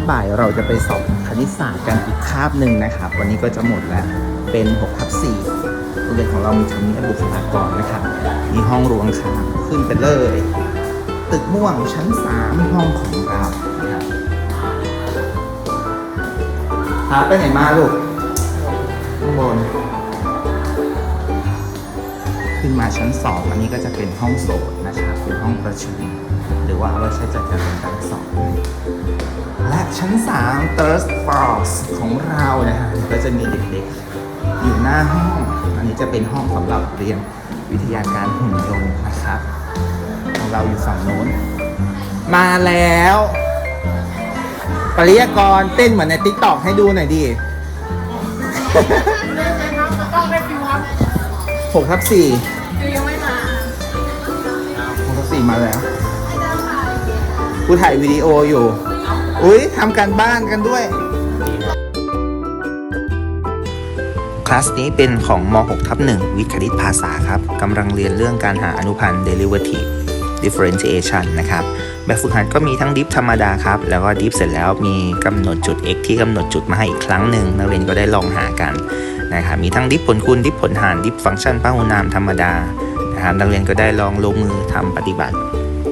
บบ่ายเราจะไปสอบคณิตศาสตร์กันอีกคาบหนึ่งนะครับ วันนี้ก็จะหมดแล้ว เป็น6ทับ4โรงเรียนของเรามีทำเนียบบุคลากรนะครับ มีห้องรวงข้างขึ้นไปเลย ตึกม่วงชั้น 3 ห้องของเราครับพาไปไหนมาลูก ข้างบน ขึ้นมาชั้น 2 อันนี้ก็จะเป็นห้องโสดนะครับ เป็นห้องประชุม หรือว่าเอาไว้ใช้จัดการเรียนการสอน และชั้น 3 Third Floors ของเรานะฮะก็จะมีเด็กๆ อยู่หน้าห้อง อันนี้จะเป็นห้องสำหรับเรียนวิทยาการหุ่นยนต์นะครับของเราอยู่ฝั่งโน้น มาแล้ว ปริยากรเต้นเหมือนในติ๊กตอกให้ดูหน่อยดิต้องได้ฟิวครับหกทับสี่ฟิวยังไม่มาหกทับสี่มาแล้วกูถ่ายวิดีโออยู่ อุ้ยทำการบ้านกันด้วย คลาสนี้เป็นของม .6 ทับ1วิทย์คณิตภาษาครับกำลังเรียนเรื่องการหาอนุพันธ์ derivative differentiation นะครับ แบบฝึกหัดก็มีทั้งดิฟธรรมดาครับ แล้วก็ดิฟเสร็จแล้วมีกำหนดจุด x ที่กำหนดจุดมาให้อีกครั้งหนึ่งนักเรียนก็ได้ลองหากันนะครับมีทั้งดิฟผลคูณดิฟผลหารดิฟฟังก์ชันพหุนามธรรมดานะครับนักเรียนก็ได้ลองลงมือทำปฏิบัติ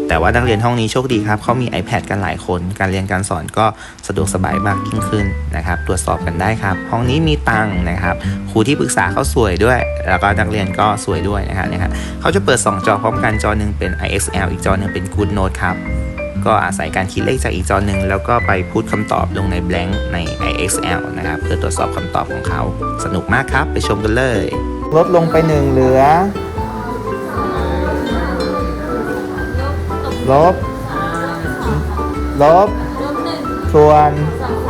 แต่ว่านักเรียนห้องนี้โชคดีครับเขามี iPad กันหลายคน การเรียนการสอนก็สะดวกสบายมากยิ่งขึ้นนะครับ ตรวจสอบกันได้ครับ ห้องนี้มีตังนะครับครูที่ปรึกษาเขาสวยด้วย แล้วก็นักเรียนก็สวยด้วยนะครับนะครับเขาจะเปิด 2 จอพร้อมกันจอหนึ่งเป็น IXL อีกจอหนึ่งเป็น Good Note ครับก็อาศัยการคิดเลขจากอีกจอหนึ่งแล้วก็ไปพูดคำตอบลงใน blank ใน IXL นะครับ เพื่อตรวจสอบคำตอบของเขา สนุกมากครับ ไปชมกันเลย ลดลงไปหนึ่งเหลือ ลบ ลบ ส่วน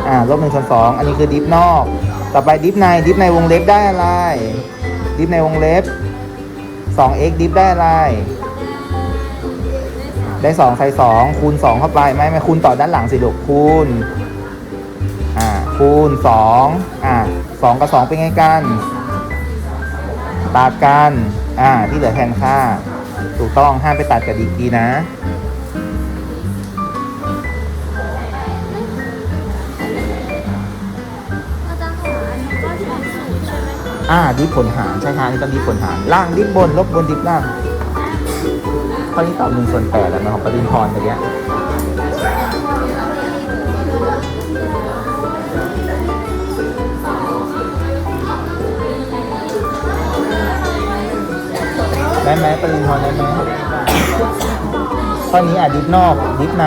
อ่า ลบหนึ่งส่วนสอง อันนี้คือดิฟนอก ต่อไปดิฟใน ดิฟในวงเล็บได้อะไร ดิฟในวงเล็บ 2x ดิฟได้อะไร ได้สองใส่สองคูณสองเข้าไป ไม่ไม่คูณต่อด้านหลังสิลูกคูณ อ่า คูณสองอ่าสองกับสองเป็นไงกันตัดกัน อ่า ที่เหลือแทนค่า ถูกต้อง ห้ามไปตัดกับดีกรีนะ อ่าดิฟผลหารใช่ค่ะอันนี่ต้องดิฟผลหารล่างดิฟบน ลบบนดิฟล่างข้อนี้ตอบหนึ่งส่วนแปดแล้วนะของปรินพรเมื่อกี้ได้ไหมปรินพรได้ไหมข้อนี้อะดิฟนอกดิฟใน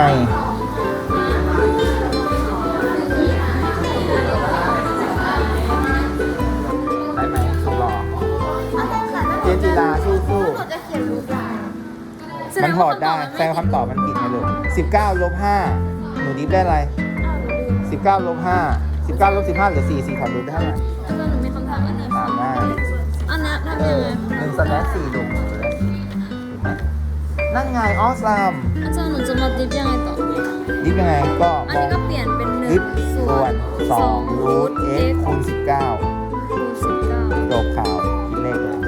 ๆมันถอดได้แสดงว่าคำตอบมันผิดไงลูกสิบเก้าลบห้าหนูดิฟได้อะไรอ้าวหนูลืมสิบเก้าลบห้าสิบเก้าลบสิบห้าเหลือสี่สี่ถอดรูปได้เท่าไหร่อาจารย์หนูมีคำถามอันหนึงสามห้าอันเนี้ยทำเอยังอไงหนึ่งสแลชสี่ลูกนั่นไงออสลามอาจารย์หนูจะมาดิฟยังไงต่อ ดิฟยังไงก็อันมอนี้งก็เปลี่ยนเป็นหนึ่ดิงฟส่ส่ววนนสองรูทเอ็กคูณสิบเก้าคูณสิบเก้าจบข่าวคิดเลขเลย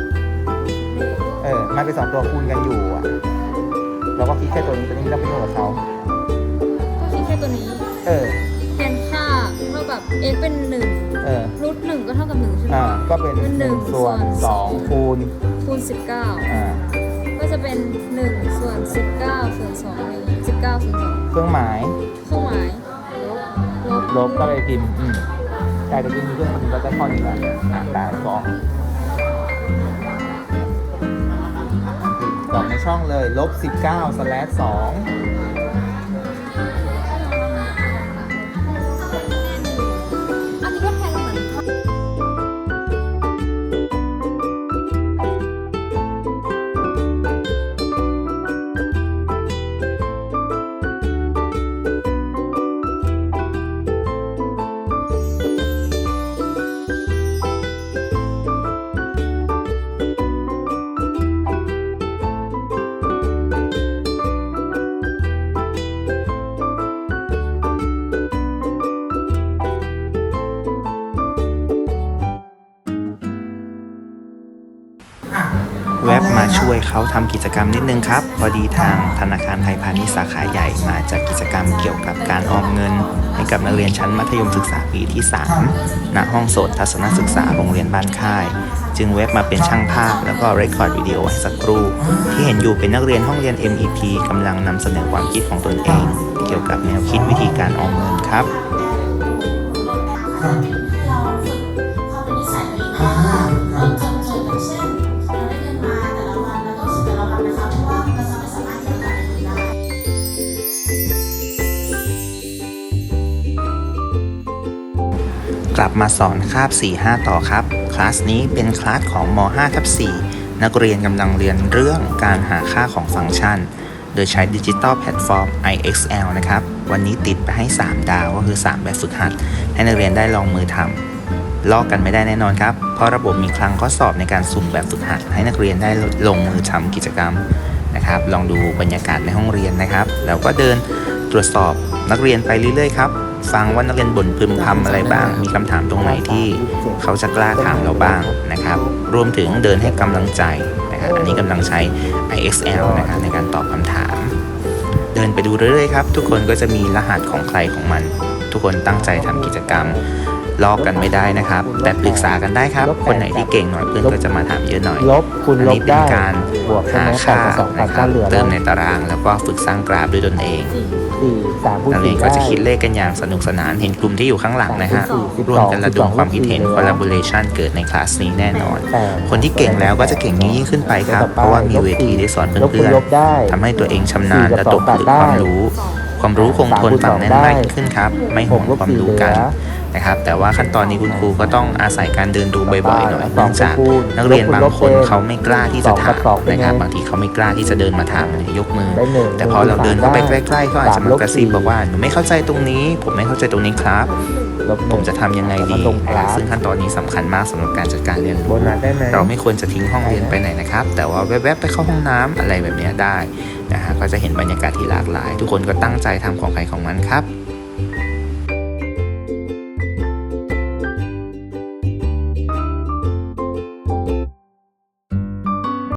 เออมันเป็นสองตัวคูณกันอยู่อะ เราก็คิดแค่ตัวนี้ตัวนี้ไม่ต้องไปยุ่งกับเขาก็คิดแค่ตัวนี้เออแทนค่าเท่ากับ x เป็นหนึ่งเออรูทหนึ่งก็เท่ากับหนึ่งใช่ไหมอ่าก็เป็นเป็นหหนึ่นึ่งงส่วนส่วนสองคูณคูณสิบเก้าอ่าก็จะเป็นหนึ่งส่วนสิบเก้าส่วนสองหนึ่งสิบเก้าส่วนสองเครื่องหมายเครื่องหมายลบลบก็ไปพิมพ์อืมแต่จะพิมพ์เครื่องมันก็ได้ข้อนี้แหละอ่าได้ส ช่องเลยลบ19 2 แวบมาช่วยเขาทำกิจกรรมนิดนึงครับ พอดีทางธนาคารไทยพาณิชย์สาขาใหญ่มาจัดกิจกรรมเกี่ยวกับการออมเงิน ให้กับนักเรียนชั้นมัธยมศึกษาปีที่3ณห้องโสตทัศนศึกษาโรงเรียนบ้านค่าย จึงเว็บมาเป็นช่างภาพ แล้วก็เรคคอร์ดวิดีโอให้สักครู่ ที่เห็นอยู่เป็นนักเรียนห้องเรียน MEP กำลังนำเสนอความคิดของตนเอง เกี่ยวกับแนวคิดวิธีการออมเงินครับ กลับมาสอนคาบ 4-5 ต่อครับ คลาสนี้เป็นคลาสของม 5 ทับ4นักเรียนกำลังเรียนเรื่องการหาค่าของฟังก์ชัน โดยใช้ดิจิตอลแพลตฟอร์ม IXL นะครับ วันนี้ติดไปให้ 3 ดาวก็คือ 3 แบบฝึกหัด ให้นักเรียนได้ลองมือทำลอกกันไม่ได้แน่นอนครับ เพราะระบบมีคลังข้อสอบในการสุ่มแบบฝึกหัด ให้นักเรียนได้ลงมือทำกิจกรรมนะครับ ลองดูบรรยากาศในห้องเรียนนะครับ แล้วก็เดินตรวจสอบนักเรียนไปเรื่อยๆครับ ฟังว่านักเรียนบ่นพึมพำอะไรบ้าง มีคำถามตรงไหนที่เขาจะกล้าถามเราบ้างนะครับ รวมถึงเดินให้กำลังใจนะครับอันนี้กำลังใช้ IXL นะครับในการตอบคำถาม เดินไปดูเรื่อยๆครับ ทุกคนก็จะมีรหัสของใครของมัน ทุกคนตั้งใจทำกิจกรรม ลอกกันไม่ได้นะครับ แต่ปรึกษากันได้ครับ คนไหนที่เก่งหน่อยเพื่อนก็จะมาถามเยอะหน่อยลบคูณอันลนี้บเป็นได้การบวกใช่หาไหมแปดค่ากับสองแปนะดคก็รับเหลือเติมในตารางแล้วก็ฝึกสร้างกราฟด้วยตนเองสี่สามคูณนักเรียสี่นก็ได้จะคิดเลขกันอย่างสนุกสนานเห็นกลุ่มที่อยู่ข้างหลังนะฮะสิบสองร่วมกันระดมความคิดเห็นสิบสอง collaboration เกิดในคลาสนี้แน่นอนแปดคนที่เก่งแล้วก็จะเก่งยิ่งขึ้นไปครับ เพราะว่ามีเวทีได้สอนลบคูเพื่ณอนลบได้ๆทำให้ตัวเองชำนาญสี่และกับตกผลึกสองตัดได้ความรู้ ความรู้คงทนฝังแน่นมากยิ่งขึ้นครับ ไม่ห่วงหกลบความสี่รู้กันเหลือ นะครับ แต่ว่าขั้นตอนนี้คุณครูก็ต้องอาศัยการเดินดูบ่อยๆหน่อยสองเนื่องจากคูณนักเรียนบางคนลบคูณลบเขาไม่กล้าที่จะสองกัถาบมสองเป็นนะครับไงบางทีเขาไม่กล้าที่จะเดินมาถามยกมือได้หนึ่งแต่พอเราเดินเข้าไปใกล้ๆเขาอาจจะมากระซิบสามลบสี่บอกว่าหนูไม่เข้าใจตรงนี้ ผมไม่เข้าใจตรงนี้ครับลบหผนึ่มงจะทำยังไงดีลงกราฟซึ่งขั้นตอนนี้สำคัญมากสำหรับการจัดการเรียนโบรู้นัสได้ไหมเราไม่ควรจะทิ้งห้องเรียนไปไหนนะครับ แต่ว่าแวบๆไปเข้าห้องน้ำอะไรแบบเนี้ยได้นะฮะก็จะเห็นบรรยากาศที่หลากหลาย ทุกคนก็ตั้งใจทำของใครของมันครับ